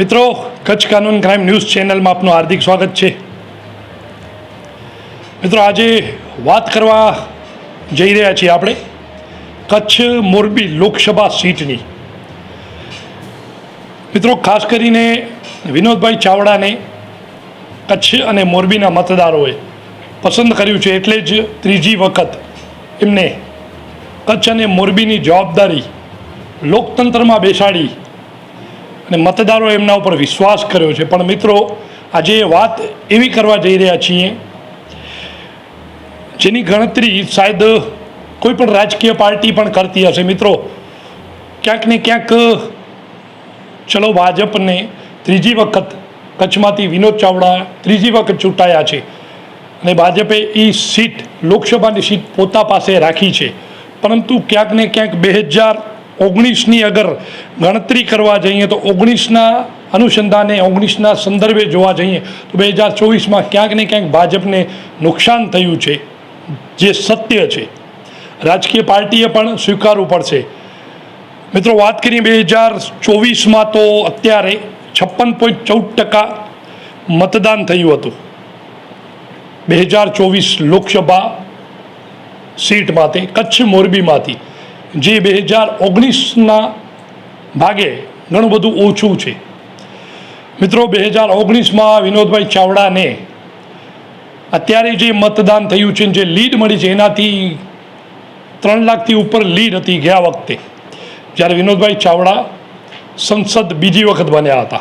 મિત્રો, કચ્છ કાનૂન crime news ચેનલમાં આપનું હાર્દિક સ્વાગત છે. મિત્રો, આજે વાત કરવા જઈ રહ્યા છીએ આપણે કચ્છ મોરબી લોકસભા સીટની. મિત્રો, ખાસ કરીને વિનોદભાઈ ચાવડાને કચ્છ અને મોરબીના મતદારોએ પસંદ કર્યું છે એટલે જ ત્રીજી વખત એમને કચ્છ અને મોરબીની જવાબદારી લોકતંત્રમાં બેસાડી અને મતદારો એમના ઉપર વિશ્વાસ કર્યો છે. પણ મિત્રો, આજે વાત એવી કરવા જઈ રહ્યા છીએ, જેની ગણતરી શાયદ કોઈ પણ રાજકીય પાર્ટી પણ કરતી હશે. મિત્રો, ક્યાંક ને ક્યાંક, ચલો ભાજપને ત્રીજી વખત કચ્છમાંથી વિનોદ ચાવડા ત્રીજી વખત ચૂંટાયા છે. અને ભાજપે એ સીટ લોકસભાની સીટ પોતા પાસે રાખી છે. પરંતુ ક્યાંક ને ક્યાંક બે હજાર ઓગણીસની અગર ગણતરી કરવા જઈએ તો ઓગણીસના અનુસંધાને, ઓગણીસના સંદર્ભે જોવા જઈએ તો બે હજાર ચોવીસમાં ક્યાંક ને ક્યાંક ભાજપને નુકસાન થયું છે, જે સત્ય છે. રાજકીય પાર્ટીએ પણ સ્વીકારવું પડશે. મિત્રો, વાત કરીએ બે હજાર ચોવીસમાં તો અત્યારે છપ્પન પોઈન્ટ ચૌદ ટકા મતદાન થયું હતું. બે હજાર ચોવીસ લોકસભા સીટ માટે કચ્છ મોરબીમાંથી. જે બે હજાર ઓગણીસના ભાગે ઘણું બધું ઓછું છે. મિત્રો, બે હજાર ઓગણીસમાં વિનોદભાઈ ચાવડાને અત્યારે જે મતદાન થયું છે જે લીડ મળી છે, એનાથી ત્રણ લાખથી ઉપર લીડ હતી ગયા વખતે. જ્યારે વિનોદભાઈ ચાવડા સંસદ બીજી વખત બન્યા હતા.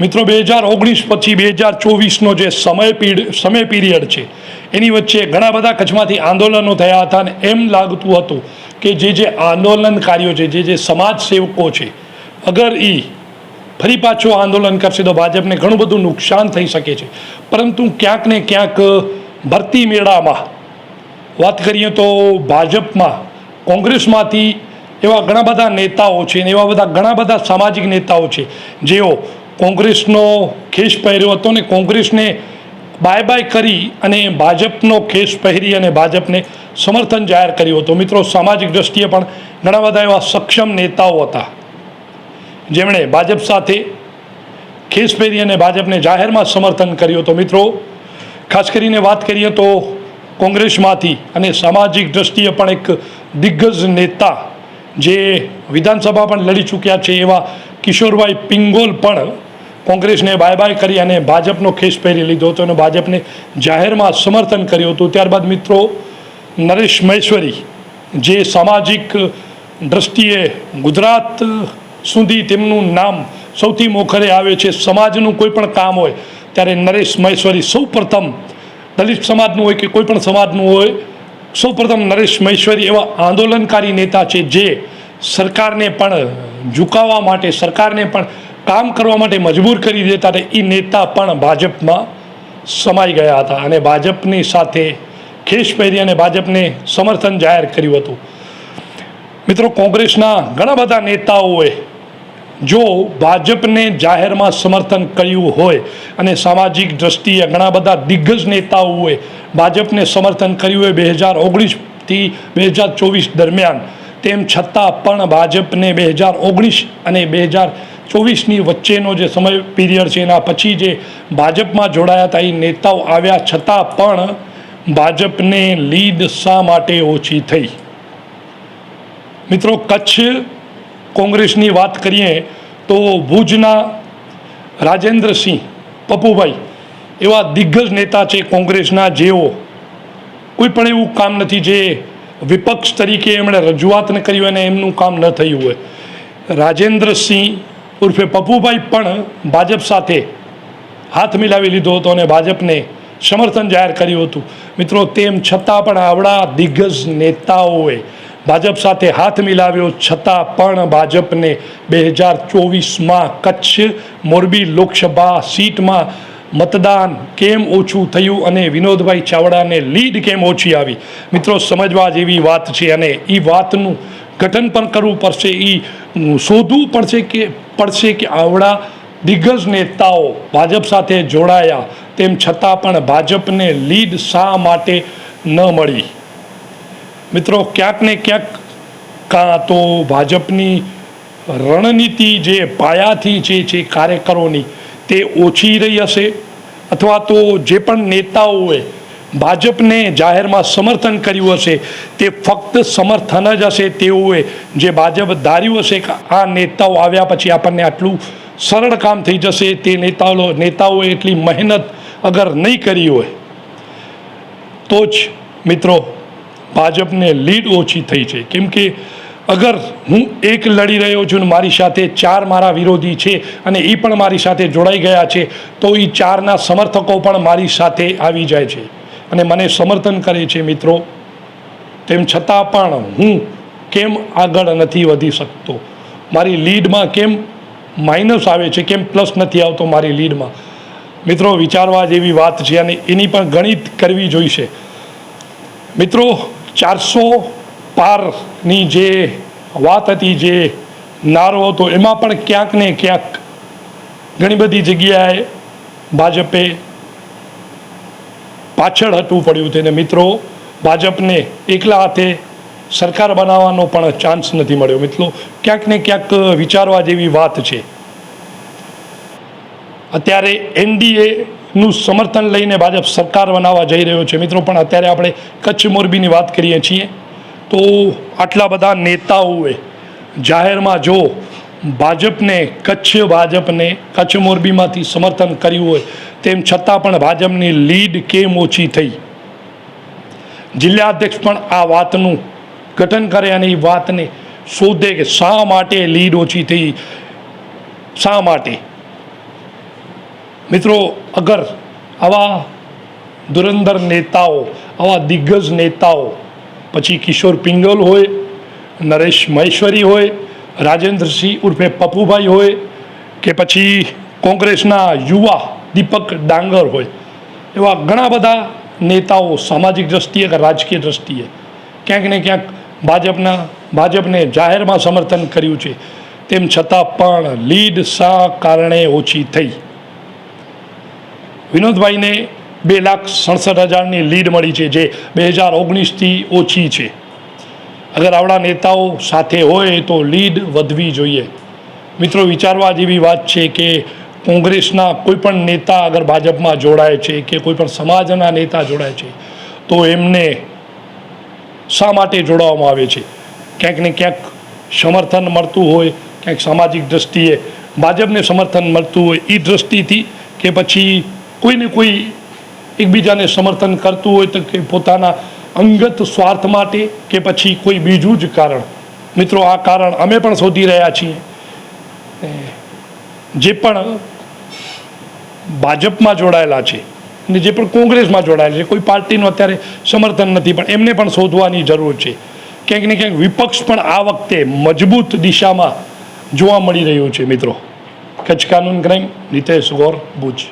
મિત્રો, બે હજાર ઓગણીસ પછી બે હજાર ચોવીસનો જે સમય પીડ, સમય પીરિયડ છે, એની વચ્ચે ઘણા બધા કચ્છમાંથી આંદોલનો થયા હતા અને એમ લાગતું હતું કે જે જે આંદોલનકારીઓ છે, જે જે સમાજ સેવકો છે, અગર એ ફરી પાછું આંદોલન કરશે તો ભાજપને ઘણું બધું નુકસાન થઈ શકે છે. પરંતુ ક્યાંક ને ક્યાંક ભરતી મેળામાં, વાત કરીએ તો ભાજપમાં, કોંગ્રેસમાંથી એવા ઘણા બધા નેતાઓ છે ને એવા બધા ઘણા બધા સામાજિક નેતાઓ છે, જેઓ કોંગ્રેસનો ખેસ પહેર્યો હતો ને કોંગ્રેસને બાય બાય કરી અને ભાજપનો ખેસ પહેરી અને ભાજપને સમર્થન જાહેર કર્યું હતું. મિત્રો, સામાજિક દ્રષ્ટિએ પણ ઘણા બધા એવા સક્ષમ નેતાઓ હતા. જેમણે ભાજપ સાથે ખેસ પહેરી અને ભાજપને જાહેરમાં સમર્થન કર્યું હતું. મિત્રો, ખાસ કરીને વાત કરીએ તો કોંગ્રેસમાંથી અને સામાજિક દ્રષ્ટિએ પણ એક દિગ્ગજ નેતા જે વિધાનસભા પણ લડી ચૂક્યા છે એવા કિશોરભાઈ પિંગોલ પણ કોંગ્રેસને બાય બાય કરી અને ભાજપનો ખેસ પહેરી લીધો હતો અને ભાજપને જાહેરમાં સમર્થન કર્યું હતું. ત્યારબાદ મિત્રો, નરેશ મહેશ્વરી જે સામાજિક દ્રષ્ટિએ ગુજરાત સુધી તેમનું નામ સૌથી મોખરે આવે છે, સમાજનું કોઈ પણ કામ હોય, ત્યારે નરેશ મહેશ્વરી સૌ પ્રથમ દલિત સમાજનું હોય કે કોઈ પણ સમાજનું હોય સૌ પ્રથમ નરેશ મહેશ્વરી એવા આંદોલનકારી નેતા છે જે સરકારને પણ ઝુકાવવા માટે, સરકારને પણ કામ કરવા માટે મજબૂર કરી દેતા એ નેતા પણ ભાજપમાં સમાઈ ગયા હતા અને ભાજપની સાથે ખેસ પહેરી અને ભાજપને સમર્થન જાહેર કર્યું હતું. મિત્રો, કોંગ્રેસના ઘણા બધા નેતાઓએ જો ભાજપને જાહેરમાં સમર્થન કર્યું હોય અને સામાજિક દ્રષ્ટિએ ઘણા બધા દિગ્ગજ નેતાઓએ ભાજપને સમર્થન કર્યું હોય બે હજાર ઓગણીસથી બે હજાર ચોવીસ દરમિયાન, તેમ છતાં પણ ભાજપને બે હજાર ઓગણીસ અને બે હજાર ચોવીસની વચ્ચેનો જે સમય પીરિયડ છે, એના પછી જે ભાજપમાં જોડાયા હતા એ નેતાઓ આવ્યા છતાં પણ ભાજપને લીડ શા માટે ઓછી થઈ? મિત્રો, કચ્છ કોંગ્રેસની વાત કરીએ તો ભુજના રાજેન્દ્રસિંહ પપ્પુભાઈ એવા દિગ્ગજ નેતા છે કોંગ્રેસના, જેઓ કોઈ પણ એવું કામ નથી જે વિપક્ષ તરીકે એમણે રજૂઆતને કરી અને એમનું કામ ન થયું હોય. રાજેન્દ્રસિંહ ઉર્ફે પપ્પુભાઈ પણ ભાજપ સાથે હાથ મિલાવી લીધો હતો અને ભાજપને સમર્થન જાહેર કર્યું હતું. મિત્રો, તેમ છતાં પણ આવડા દિગ્ગજ નેતાઓએ ભાજપ સાથે હાથ મિલાવ્યો, છતાં પણ ભાજપને બે હજાર ચોવીસમાં કચ્છ મોરબી લોકસભા સીટમાં મતદાન કેમ ઓછું થયું અને વિનોદભાઈ ચાવડાને લીડ કેમ ઓછી આવી? મિત્રો, સમજવા જેવી વાત છે અને એ વાતનું ગઠન પણ કરવું પડશે એ શોધવું પડશે કે પડશે કે આવડા દિગ્ગજ નેતાઓ ભાજપ સાથે જોડાયા, તેમ છતાં પણ ભાજપને લીડ શા માટે ન મળી? મિત્રો, ક્યાંક ને ક્યાંક કાં તો ભાજપની રણનીતિ જે પાયાથી જે છે કાર્યકરોની તે ઓછી રહી હશે, અથવા તો જે પણ નેતાઓએ ભાજપને જાહેરમાં સમર્થન કર્યું હશે, તે ફક્ત સમર્થન જ હશે તેઓએ જે ભાજપ ધાર્યું હશે કે આ નેતાઓ આવ્યા પછી આપણને આટલું સરળ કામ થઈ જશે, તે નેતાઓ, નેતાઓએ એટલી મહેનત અગર નહીં કરી હોય, તો જ મિત્રો ભાજપને લીડ ઓછી થઈ છે. કેમ કે અગર હું એક લડી રહ્યો છું ને મારી સાથે ચાર મારા વિરોધી છે અને એ પણ મારી સાથે જોડાઈ ગયા છે, તો એ ચારના સમર્થકો પણ મારી સાથે આવી જાય છે. અને મને સમર્થન કરે છે મિત્રો. તેમ છતાં પણ હું કેમ આગળ નથી વધી શકતો? મારી લીડમાં કેમ માઇનસ આવે છે? કેમ પ્લસ નથી આવતો મારી લીડમાં? મિત્રો, વિચારવા જેવી વાત છે અને એની પણ ગણિત કરવી જોઈશે. મિત્રો, ચારસો પારની જે વાત હતી, જે નારો હતો, એમાં પણ ક્યાંક ને ક્યાંક ઘણી બધી જગ્યાએ ભાજપે પાછળ હટવું પડ્યું તેને મિત્રો, ભાજપને એકલા હાથે સરકાર બનાવવાનો પણ ચાન્સ નથી મળ્યો. મિત્રો, ક્યાંક ને ક્યાંક વિચારવા જેવી વાત છે. અત્યારે એનડીએ નું સમર્થન લઈને ભાજપ સરકાર બનાવવા જઈ રહ્યો છે. મિત્રો, પણ અત્યારે આપણે કચ્છ મોરબીની વાત કરીએ છીએ. તો આટલા બધા નેતાઓએ જાહેરમાં જો ભાજપને, કચ્છ ભાજપને, કચ્છ મોરબીમાંથી સમર્થન કર્યું હોય, તેમ છતાં પણ ભાજપની લીડ કેમ ઓછી થઈ? જિલ્લા અધ્યક્ષ પણ આ વાતનું ગઠન કરે અને એ વાતને શોધે કે શા માટે લીડ ઓછી થઈ? શા માટે? મિત્રો, અગર આવા ધુરંધર નેતાઓ, આવા દિગ્ગજ નેતાઓ, પછી કિશોર પિંગલ હોય, નરેશ મહેશ્વરી હોય રાજેન્દ્રસિંહ ઉર્ફે પપ્પુભાઈ હોય કે પછી કોંગ્રેસના યુવા દીપક ડાંગર હોય, એવા ઘણા બધા નેતાઓ સામાજિક દ્રષ્ટિએ કે રાજકીય દ્રષ્ટિએ ક્યાંક ને ક્યાંક ભાજપના, ભાજપને જાહેરમાં સમર્થન કર્યું છે. તેમ છતાં પણ લીડ શા કારણે ઓછી થઈ. વિનોદભાઈને બે લાખ સડસઠ હજારની લીડ મળી છે, જે બે હજાર ઓગણીસથી ઓછી છે. અગર આવડા નેતાઓ સાથે હોય તો લીડ વધવી જોઈએ. મિત્રો, વિચારવા જેવી વાત છે કે કોંગ્રેસના કોઈપણ નેતા અગર ભાજપમાં જોડાય છે કે કોઈ પણ સમાજના નેતા જોડાય છે, તો એમને શા માટે જોડાવવામાં આવે છે? ક્યાંક ને ક્યાંક સમર્થન મળતું હોય, ક્યાંક સામાજિક દ્રષ્ટિએ ભાજપને સમર્થન મળતું હોય એ દ્રષ્ટિથી કે પછી કોઈને કોઈ એકબીજાને સમર્થન કરતું હોય તો કે પોતાના અંગત સ્વાર્થ માટે કે પછી કોઈ બીજું જ કારણ. મિત્રો, આ કારણ અમે પણ શોધી રહ્યા છીએ. જે પણ ભાજપમાં જોડાયેલા છે અને જે પણ કોંગ્રેસમાં જોડાયેલા છે, કોઈ પાર્ટીનું અત્યારે સમર્થન નથી, પણ એમને પણ શોધવાની જરૂર છે. ક્યાંક ને ક્યાંક વિપક્ષ પણ આ વખતે મજબૂત દિશામાં જોવા મળી રહ્યું છે, મિત્રો. કચ્છ કાનૂન ક્રાઇમ નિતેશ ગોર, ભુજ.